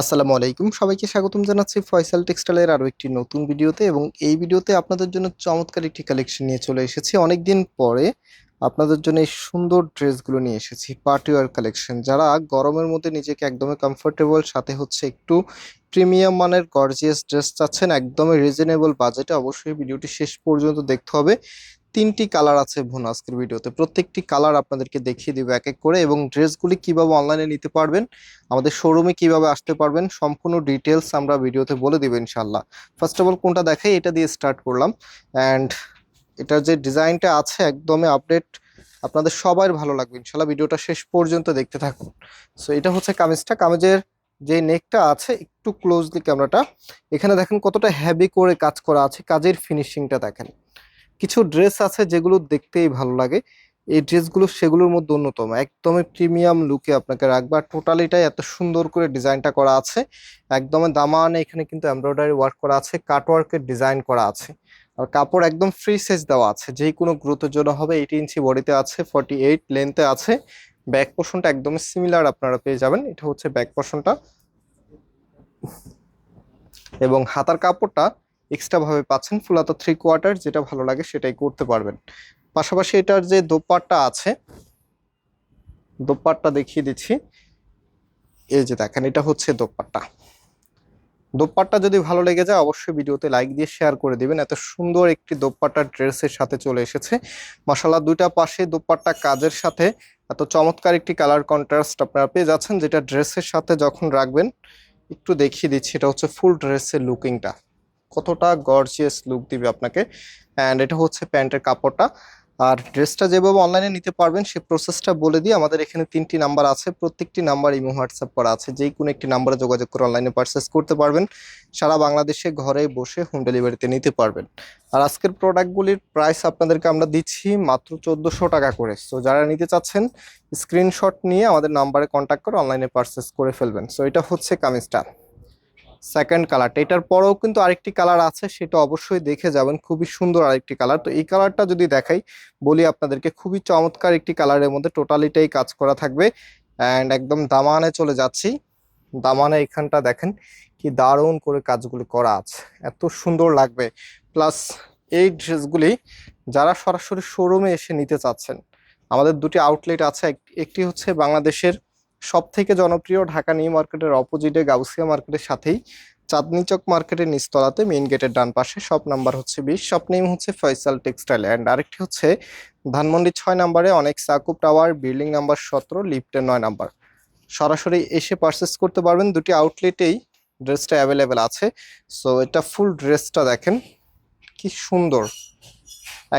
আসসালামু আলাইকুম। সবাইকে স্বাগতম জানাচ্ছি ফয়সাল টেক্সটাইলের আরও একটি নতুন ভিডিওতে এবং এই ভিডিওতে আপনাদের জন্য চমৎকার একটি কালেকশন নিয়ে চলে এসেছি। অনেক দিন পরে আপনাদের জন্য এই সুন্দর ড্রেসগুলো নিয়ে এসেছি পার্টিওয়ার কালেকশন যারা গরমের মধ্যে নিজেকে একদমই কমফোর্টেবল সাথে হচ্ছে একটু প্রিমিয়াম মানের গর্জিয়াস ড্রেস চাচ্ছেন, একদমই রিজনেবল বাজেটে অবশ্যই ভিডিওটি শেষ পর্যন্ত দেখতে হবে। তিনটি কালার আছে বোন আজকের ভিডিওতে। প্রত্যেকটি কালার আপনাদেরকে দেখিয়ে দিব এক এক করে এবং ড্রেসগুলি কীভাবে অনলাইনে নিতে পারবেন, আমাদের শোরুমে কীভাবে আসতে পারবেন, সম্পূর্ণ ডিটেলস আমরা ভিডিওতে বলে দিব ইনশাল্লাহ ফার্স্ট অফ অল কোনটা দেখাই? এটা দিয়ে স্টার্ট করলাম। অ্যান্ড এটার যে ডিজাইনটা আছে, একদমই আপডেট আপনাদের সবার ভালো লাগবে। ইনশাল্লাহ ভিডিওটা শেষ পর্যন্ত দেখতে থাকুন। সো এটা হচ্ছে কামিজটা। কামিজের যে নেকটা আছে, একটু ক্লোজলি ক্যামেরাটা এখানে দেখেন কতটা হ্যাভি করে কাজ করা আছে। কাজের ফিনিশিংটা দেখেন। কিছু ড্রেস আছে যেগুলো দেখতেই ভালো লাগে। এই ড্রেসগুলো সেগুলোর মধ্যে অন্যতম। একদমই প্রিমিয়াম লুকে আপনাকে রাখবে। আর টোটালিটাই এত সুন্দর করে ডিজাইনটা করা আছে। একদমই দামানে এখানে কিন্তু এমব্রয়ডারি ওয়ার্ক করা আছে কাটওয়ার্কের ডিজাইন করা আছে। আর কাপড় একদম ফ্রি সাইজ দেওয়া আছে। যেই কোনো গ্রোথের জন্য হবে এইট ইঞ্চি বডিতে আছে ফর্টি এইট লেন্থে আছে। ব্যাক পোর্শনটা একদমই সিমিলার আপনারা পেয়ে যাবেন। এটা হচ্ছে ব্যাক পোর্শনটা এবং হাতার কাপড়টা এক্সট্রা ভাবে পাচ্ছেন ফুলাতো থ্রি কোয়ার্টার যেটা ভালো লাগে সেটাই করতে পারবেন। পাশাপাশি এটার যে দোপাট্টা আছে, দোপাট্টা দেখিয়ে দিচ্ছি। এই যে দেখেন, এটা হচ্ছে দোপাট্টা। দোপাট্টা যদি ভালো লেগে যায়, অবশ্যই ভিডিওতে লাইক দিয়ে শেয়ার করে দিবেন। এত সুন্দর একটি দোপাট্টা ড্রেসের সাথে চলে এসেছে। মশালা দুইটা পাশে দোপাট্টা কাজের সাথে এত চমৎকার একটি কালার কন্ট্রাস্ট আপনারা পেয়ে যাচ্ছেন, যেটা ড্রেসের সাথে যখন রাখবেন, একটু দেখিয়ে দিচ্ছি, এটা হচ্ছে ফুল ড্রেসের লুকিংটা কতটা গর্জিয়াস লুক দিবে আপনাকে। অ্যান্ড এটা হচ্ছে প্যান্টের কাপড়টা। আর ড্রেসটা যেভাবে অনলাইনে নিতে পারবেন, সে প্রসেসটা বলে দিই। আমাদের এখানে তিনটি নাম্বার আছে। প্রত্যেকটি নাম্বার ইমো হোয়াটসঅ্যাপ করা আছে। যেই কোনো একটি নাম্বারে যোগাযোগ করে অনলাইনে পারচেস করতে পারবেন। সারা বাংলাদেশে ঘরে বসে হোম ডেলিভারিতে নিতে পারবেন। আর আজকের প্রোডাক্টগুলির প্রাইস আপনাদেরকে আমরা দিচ্ছি মাত্র চোদ্দোশো টাকা করে। সো যারা নিতে চাচ্ছেন স্ক্রিনশট নিয়ে আমাদের নাম্বারে কন্ট্যাক্ট করে অনলাইনে পারচেস করে ফেলবেন। সো এটা হচ্ছে কামিজটা। সেকেন্ড কালারটা এটার পরেও কিন্তু আরেকটি কালার আছে, সেটা অবশ্যই দেখে যাবেন। খুবই সুন্দর আরেকটি কালার তো এই কালারটা যদি দেখাই, বলি আপনাদেরকে, খুবই চমৎকার একটি কালারের মধ্যে টোটালিটাই কাজ করা থাকবে। অ্যান্ড একদম দামানে চলে যাচ্ছি। দামানে এখানটা দেখেন কি দারুণ করে কাজগুলি করা আছে। এত সুন্দর লাগবে। প্লাস এই ড্রেসগুলি যারা সরাসরি শোরুমে এসে নিতে চাচ্ছেন, আমাদের দুটি আউটলেট আছে। এক- একটি হচ্ছে বাংলাদেশের সব থেকে জনপ্রিয় ঢাকা নিউ মার্কেটের অপোজিটে গাউসিয়া মার্কেটের সাথেই চাঁদনি চক মার্কেটের নিচতলাতে মেইন গেটের ডান পাশে শপ নাম্বার হচ্ছে বিশ। শপ নেম হচ্ছে ফয়সাল টেক্সটাইল অ্যান্ড আরেকটি হচ্ছে ধানমন্ডি ছয় নাম্বারে অনেক সাকুব টাওয়ার, বিল্ডিং নাম্বার সতেরো, লিফটের নয় নাম্বার। সরাসরি এসে পারচেস করতে পারবেন। দুটি আউটলেটেই ড্রেসটা অ্যাভেলেবেল আছে। সো এটা ফুল ড্রেসটা দেখেন, কি সুন্দর।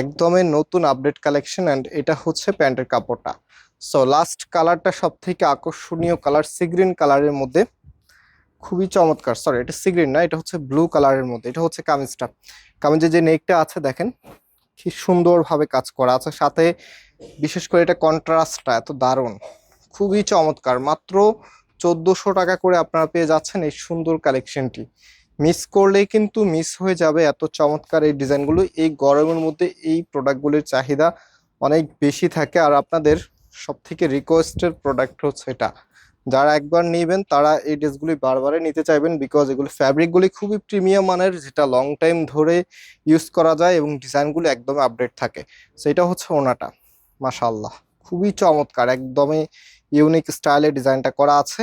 একদমই নতুন আপডেট কালেকশন অ্যান্ড এটা হচ্ছে প্যান্টের কাপড়টা। সো লাস্ট কালারটা সব থেকে আকর্ষণীয় কালার সিগ্রিন কালারের মধ্যে খুবই চমৎকার। সরি এটা সিগ্রিন না, এটা হচ্ছে ব্লু কালারের মধ্যে, এটা হচ্ছে কামিজটা। কামিজের যে নেকটা আছে দেখেন, কি সুন্দরভাবে কাজ করা আছে, সাথে বিশেষ করে এটা কন্ট্রাস্টটা এত দারুণ, খুবই চমৎকার। মাত্র চোদ্দোশো টাকা করে আপনারা পেয়ে যাচ্ছেন এই সুন্দর কালেকশনটি মিস করলেই কিন্তু মিস হয়ে যাবে এত চমৎকার এই ডিজাইনগুলো এই গরমের মধ্যে এই প্রোডাক্টগুলির চাহিদা অনেক বেশি থাকে, আর আপনাদের সব থেকে রিকোয়েস্টের প্রোডাক্ট হচ্ছে এটা। যারা একবার নেবেন, তারা এই ড্রেসগুলি বারবারে নিতে চাইবেন বিকজ এগুলি ফ্যাব্রিকগুলি খুবই প্রিমিয়াম মানের, যেটা লং টাইম ধরে ইউজ করা যায় এবং ডিজাইনগুলো একদম আপডেট থাকে। সো এটা হচ্ছে ওনাটা মাশাল্লাহ খুবই চমৎকার, একদমই ইউনিক স্টাইলে ডিজাইনটা করা আছে।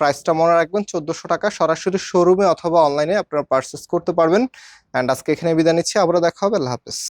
প্রাইসটা মনে রাখবেন চোদ্দোশো টাকা, সরাসরি শোরুমে অথবা অনলাইনে আপনারা পারচেস করতে পারবেন। অ্যান্ড আজকে এখানে বিদায় নিচ্ছি, আবারও দেখা হবে, আল্লাহ হাফেজ।